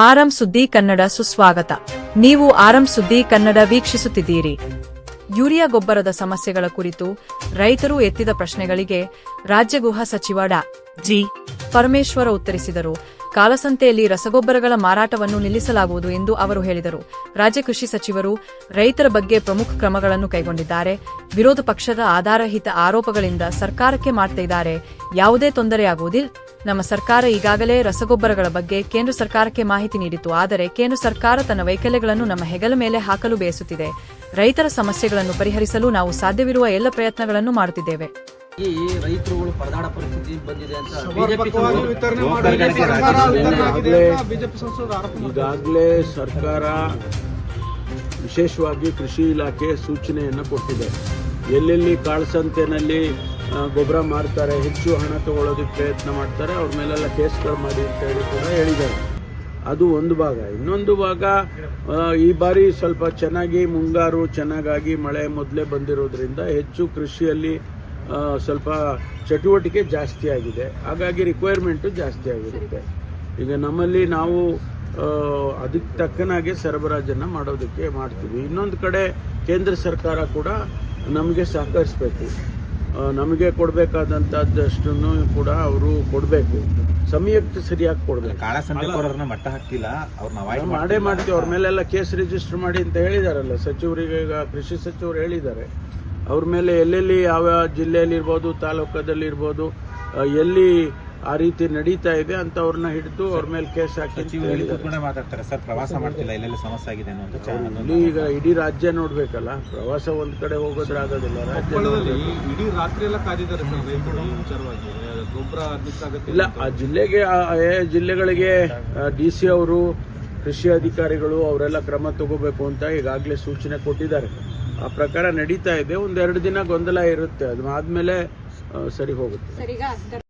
ಆರಂ ಸುದ್ದಿ ಕನ್ನಡ ಸುಸ್ವಾಗತ. ನೀವು ಆರಂ ಸುದ್ದಿ ಕನ್ನಡ ವೀಕ್ಷಿಸುತ್ತಿದ್ದೀರಿ. ಯೂರಿಯಾ ಗೊಬ್ಬರದ ಸಮಸ್ಯೆಗಳ ಕುರಿತು ರೈತರು ಎತ್ತಿದ ಪ್ರಶ್ನೆಗಳಿಗೆ ರಾಜ್ಯ ಗೃಹ ಸಚಿವ ಡಾ. ಜಿ. ಪರಮೇಶ್ವರ ಉತ್ತರಿಸಿದರು. ಕಾಲಸಂತೆಯಲ್ಲಿ ರಸಗೊಬ್ಬರಗಳ ಮಾರಾಟವನ್ನು ನಿಲ್ಲಿಸಲಾಗುವುದು ಎಂದು ಅವರು ಹೇಳಿದರು. ರಾಜ್ಯ ಕೃಷಿ ಸಚಿವರು ರೈತರ ಬಗ್ಗೆ ಪ್ರಮುಖ ಕ್ರಮಗಳನ್ನು ಕೈಗೊಂಡಿದ್ದಾರೆ. ವಿರೋಧ ಪಕ್ಷದ ಆಧಾರಹಿತ ಆರೋಪಗಳಿಂದ ಸರ್ಕಾರಕ್ಕೆ ಮಾಡ್ತಿದ್ದಾರೆ ಯಾವುದೇ ತೊಂದರೆಯಾಗುವುದಿಲ್ಲ. ನಮ್ಮ ಸರ್ಕಾರ ಈಗಾಗಲೇ ರಸಗೊಬ್ಬರಗಳ ಬಗ್ಗೆ ಕೇಂದ್ರ ಸರ್ಕಾರಕ್ಕೆ ಮಾಹಿತಿ ನೀಡಿತು ಆದರೆ ಕೇಂದ್ರ ಸರ್ಕಾರ ತನ್ನ ವೈಕಲ್ಯಗಳನ್ನು ನಮ್ಮ ಹೆಗಲ ಮೇಲೆ ಹಾಕಲು ಬಯಸುತ್ತಿದೆ. ರೈತರ ಸಮಸ್ಯೆಗಳನ್ನು ಪರಿಹರಿಸಲು ನಾವು ಸಾಧ್ಯವಿರುವ ಎಲ್ಲ ಪ್ರಯತ್ನಗಳನ್ನು ಮಾಡುತ್ತಿದ್ದೇವೆ. ಈ ರೈತರುಗಳು ಪರದಾಡ ಪರಿಸ್ಥಿತಿ ಬಂದಿದೆ ಅಂತ ಸಮರ್ಪಕವಾಗಿ ವಿತರಣೆ ಸರ್ಕಾರ ವಿತರಣೆ ಆಗಿದೆ ಈಗಾಗಲೇ-. ಸರ್ಕಾರ ವಿಶೇಷವಾಗಿ ಕೃಷಿ ಇಲಾಖೆ ಸೂಚನೆಯನ್ನು ಕೊಟ್ಟಿದೆ. ಎಲ್ಲೆಲ್ಲಿ ಕಾಳಸಂತೆನಲ್ಲಿ ಗೊಬ್ಬರ ಮಾರ್ತಾರೆ, ಹೆಚ್ಚು ಹಣ ತಗೊಳ್ಳೋದಕ್ಕೆ ಪ್ರಯತ್ನ ಮಾಡ್ತಾರೆ, ಅವ್ರ ಮೇಲೆಲ್ಲ ಕೇಸ್ಗಳು ಮಾಡಿ ಅಂತ ಹೇಳಿ ಕೂಡ ಹೇಳಿದ್ದಾರೆ. ಅದು ಒಂದು ಭಾಗ. ಇನ್ನೊಂದು ಭಾಗ ಈ ಬಾರಿ ಸ್ವಲ್ಪ ಚೆನ್ನಾಗಿ ಮುಂಗಾರು ಚೆನ್ನಾಗಾಗಿ ಮಳೆ ಮೊದಲೇ ಬಂದಿರೋದ್ರಿಂದ ಹೆಚ್ಚು ಕೃಷಿಯಲ್ಲಿ ಸ್ವಲ್ಪ ಚಟುವಟಿಕೆ ಜಾಸ್ತಿ ಆಗಿದೆ. ಹಾಗಾಗಿ ರಿಕ್ವೈರ್ಮೆಂಟು ಜಾಸ್ತಿ ಆಗಿರುತ್ತೆ. ಈಗ ನಮ್ಮಲ್ಲಿ ನಾವು ಅದಕ್ಕೆ ತಕ್ಕನಾಗೆ ಸರಬರಾಜನ್ನು ಮಾಡೋದಕ್ಕೆ ಮಾಡ್ತೀವಿ. ಇನ್ನೊಂದು ಕಡೆ ಕೇಂದ್ರ ಸರ್ಕಾರ ಕೂಡ ನಮಗೆ ಸಹಕರಿಸಬೇಕು. ನಮಗೆ ಕೊಡಬೇಕಾದಂಥದ್ದಷ್ಟನ್ನು ಕೂಡ ಅವರು ಕೊಡಬೇಕು. ಸಮಯಕ್ಕೆ ಸರಿಯಾಗಿ ಕೊಡಬೇಕು. ಮಟ್ಟ ಹಾಕ್ತಿಲ್ಲ ಅವ್ರನ್ನ ಮಾಡೇ ಮಾಡ್ತೀವಿ. ಅವ್ರ ಮೇಲೆಲ್ಲ ಕೇಸ್ ರಿಜಿಸ್ಟರ್ ಮಾಡಿ ಅಂತ ಹೇಳಿದಾರಲ್ಲ ಸಚಿವರಿಗೆ ಈಗ ಕೃಷಿ ಸಚಿವರು ಹೇಳಿದ್ದಾರೆ. ಅವ್ರ ಮೇಲೆ ಎಲ್ಲೆಲ್ಲಿ ಯಾವ ಜಿಲ್ಲೆಯಲ್ಲಿ ಇರ್ಬೋದು ತಾಲೂಕದಲ್ಲಿ ಇರ್ಬೋದು ಎಲ್ಲಿ ಆ ರೀತಿ ನಡೀತಾ ಇದೆ ಅಂತ ಅವ್ರನ್ನ ಹಿಡಿದು ಅವ್ರ ಮೇಲೆ ಕೇಸ್ ಹಾಕಿ ಮಾತಾಡ್ತಾರೆ. ಸರ್ ಪ್ರವಾಸ ಮಾಡ್ತಿಲ್ಲ ಎಲ್ಲೆಲ್ಲಿ ಸಮಸ್ಯೆ ಆಗಿದೆ ಅನ್ನೋ ಈಗ ಇಡೀ ರಾಜ್ಯ ನೋಡ್ಬೇಕಲ್ಲ ಪ್ರವಾಸ ಒಂದ್ ಕಡೆ ಹೋಗೋದ್ರಾಗೋದಿಲ್ಲ ರಾಜ್ಯ ಕೊಪ್ಪಳದಲ್ಲಿ ಇಡೀ ರಾತ್ರಿ ಎಲ್ಲ ಕಾದಿದ್ದಾರೆ ಇಲ್ಲ ಆ ಜಿಲ್ಲೆಗೆ ಜಿಲ್ಲೆಗಳಿಗೆ ಡಿ ಸಿ ಅವರು ಕೃಷಿ ಅಧಿಕಾರಿಗಳು ಅವರೆಲ್ಲ ಕ್ರಮ ತಗೋಬೇಕು ಅಂತ ಈಗಾಗಲೇ ಸೂಚನೆ ಕೊಟ್ಟಿದ್ದಾರೆ. ಆ ಪ್ರಕಾರ ನಡೀತಾ ಇದೆ ಒಂದೆರಡು ದಿನ ಗೊಂದಲ ಇರುತ್ತೆ ಅದು ಆದ್ಮೇಲೆ ಸರಿ ಹೋಗುತ್ತೆ.